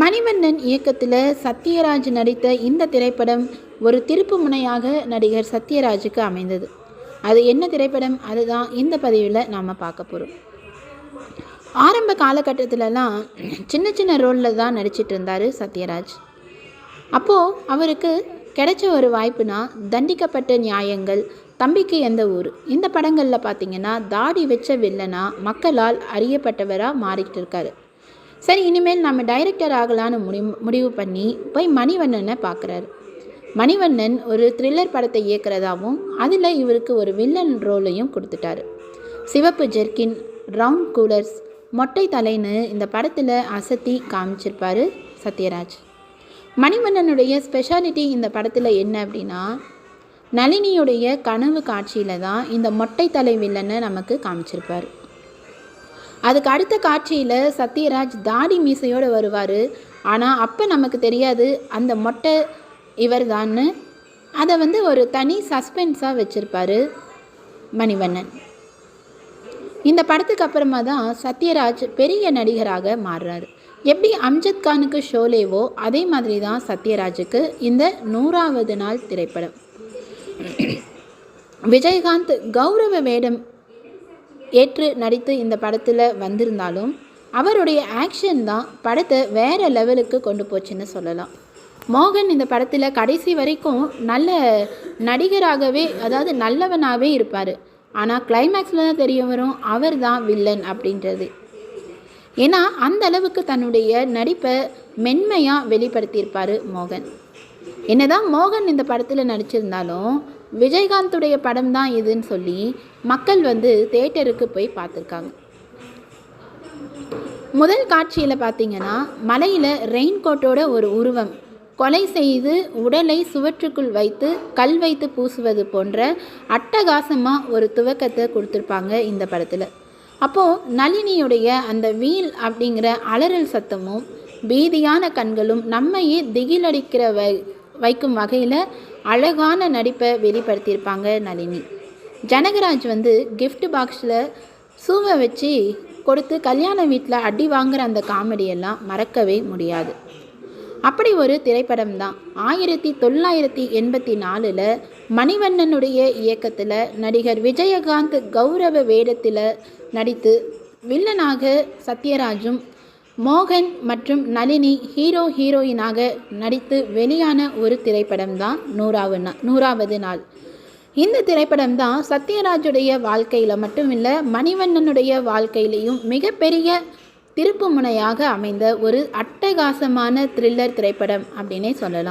மணிவண்ணன் இயக்கத்தில் சத்யராஜ் நடித்த இந்த திரைப்படம் ஒரு திருப்பு முனையாக நடிகர் சத்யராஜுக்கு அமைந்தது. அது என்ன திரைப்படம்? அதுதான் இந்த பதிவில் நாம் பார்க்க போகிறோம் ஆரம்ப காலகட்டத்திலலாம் சின்ன சின்ன ரோலில் தான் நடிச்சிட்டு இருந்தார் சத்யராஜ். அப்போது அவருக்கு கிடைச்ச ஒரு வாய்ப்புனா தண்டிக்கப்பட்ட நியாயங்கள் தம்பிக்கு எந்த ஊர்? இந்த படங்களில் பார்த்தீங்கன்னா தாடி வச்ச வில்லனா மக்களால் அறியப்பட்டவராக மாறிக்கிட்டு இருக்காரு. சரி இனிமேல் நம்ம டைரக்டர் ஆகலான்னு முடி முடிவு பண்ணி போய் மணிவண்ணனை பார்க்குறாரு. மணிவண்ணன் ஒரு த்ரில்லர் படத்தை இயக்கிறதாவும் அதில் இவருக்கு ஒரு வில்லன் ரோலையும் கொடுத்துட்டாரு. சிவப்பு ஜெர்கின் ரவுண்ட் கூலர்ஸ் மொட்டை தலைன்னு இந்த படத்தில் அசத்தி காமிச்சிருப்பார் சத்யராஜ். மணிவண்ணனுடைய ஸ்பெஷாலிட்டி இந்த படத்தில் என்ன அப்படின்னா நளினியுடைய கனவு காட்சியில் தான் இந்த மொட்டை தலை வில்லனை நமக்கு காமிச்சிருப்பார். அதுக்கு அடுத்த காட்சியில் சத்யராஜ் தாடி மீசையோடு வருவார். ஆனால் அப்போ நமக்கு தெரியாது அந்த மொட்டை இவர் தான்னு அதை வந்து ஒரு தனி சஸ்பென்ஸாக வச்சுருப்பாரு மணிவண்ணன். இந்த படத்துக்கு அப்புறமா தான் சத்யராஜ் பெரிய நடிகராக மாறுறார். எப்படி அம்ஜத் கானுக்கு ஷோலேவோ அதே மாதிரி தான் சத்யராஜுக்கு இந்த நூறாவது நாள் திரைப்படம். விஜயகாந்த் கௌரவ வேடம் ஏற்று நடித்து இந்த படத்தில் வந்திருந்தாலும் அவருடைய ஆக்ஷன் தான் படத்தை வேறு லெவலுக்கு கொண்டு போச்சுன்னு சொல்லலாம். மோகன் இந்த படத்தில் கடைசி வரைக்கும் நல்ல நடிகராகவே அதாவது நல்லவனாகவே இருப்பார். ஆனால் கிளைமேக்ஸில் தான் தெரிய வரும் அவர் தான் வில்லன் அப்படின்றது. ஏன்னா அந்த அளவுக்கு தன்னுடைய நடிப்பை மென்மையாக வெளிப்படுத்தியிருப்பார் மோகன். என்னதான் மோகன் இந்த படத்தில் நடிச்சிருந்தாலும் விஜயகாந்துடைய படம் தான் இதுன்னு சொல்லி மக்கள் வந்து தேட்டருக்கு போய் பார்த்துருக்காங்க. முதல் காட்சியில் பார்த்தீங்கன்னா மலையில் ரெயின் கோட்டோட ஒரு உருவம். கொலை செய்து உடலை சுவற்றுக்குள் வைத்து கல் வைத்து பூசுவது போன்ற அட்டகாசமாக ஒரு துவக்கத்தை கொடுத்துருப்பாங்க இந்த படத்தில். அப்போது நளினியுடைய அந்த வீல் அப்படிங்கிற அலறல் சத்தமும் பீதியான கண்களும் நம்மையே திகிலடிக்கிற வை வைக்கும் வகையில் அழகான நடிப்பை வெளிப்படுத்தியிருப்பாங்க நளினி. ஜனகராஜ் வந்து கிஃப்ட் பாக்ஸில் சூவை வச்சு கொடுத்து கல்யாண வீட்டில் அடி வாங்குற அந்த காமெடியெல்லாம் மறக்கவே முடியாது. அப்படி ஒரு திரைப்படம் தான். ஆயிரத்தி தொள்ளாயிரத்தி எண்பத்தி நாலில் மணிவண்ணனுடைய இயக்கத்தில் நடிகர் விஜயகாந்த் கௌரவ வேடத்தில் நடித்து வில்லனாக சத்யராஜும் மோகன் மற்றும் நளினி ஹீரோ ஹீரோயினாக நடித்து வெளியான ஒரு திரைப்படம் தான் நூறாவது நாள் நூறாவது நாள். இந்த திரைப்படம் தான் சத்யராஜுடைய வாழ்க்கையில் மட்டும் இல்லை மணிவண்ணனுடைய வாழ்க்கையிலையும் மிகப்பெரிய திருப்பு முனையாக அமைந்த ஒரு அட்டகாசமான த்ரில்லர் திரைப்படம் அப்படின்னே சொல்லலாம்.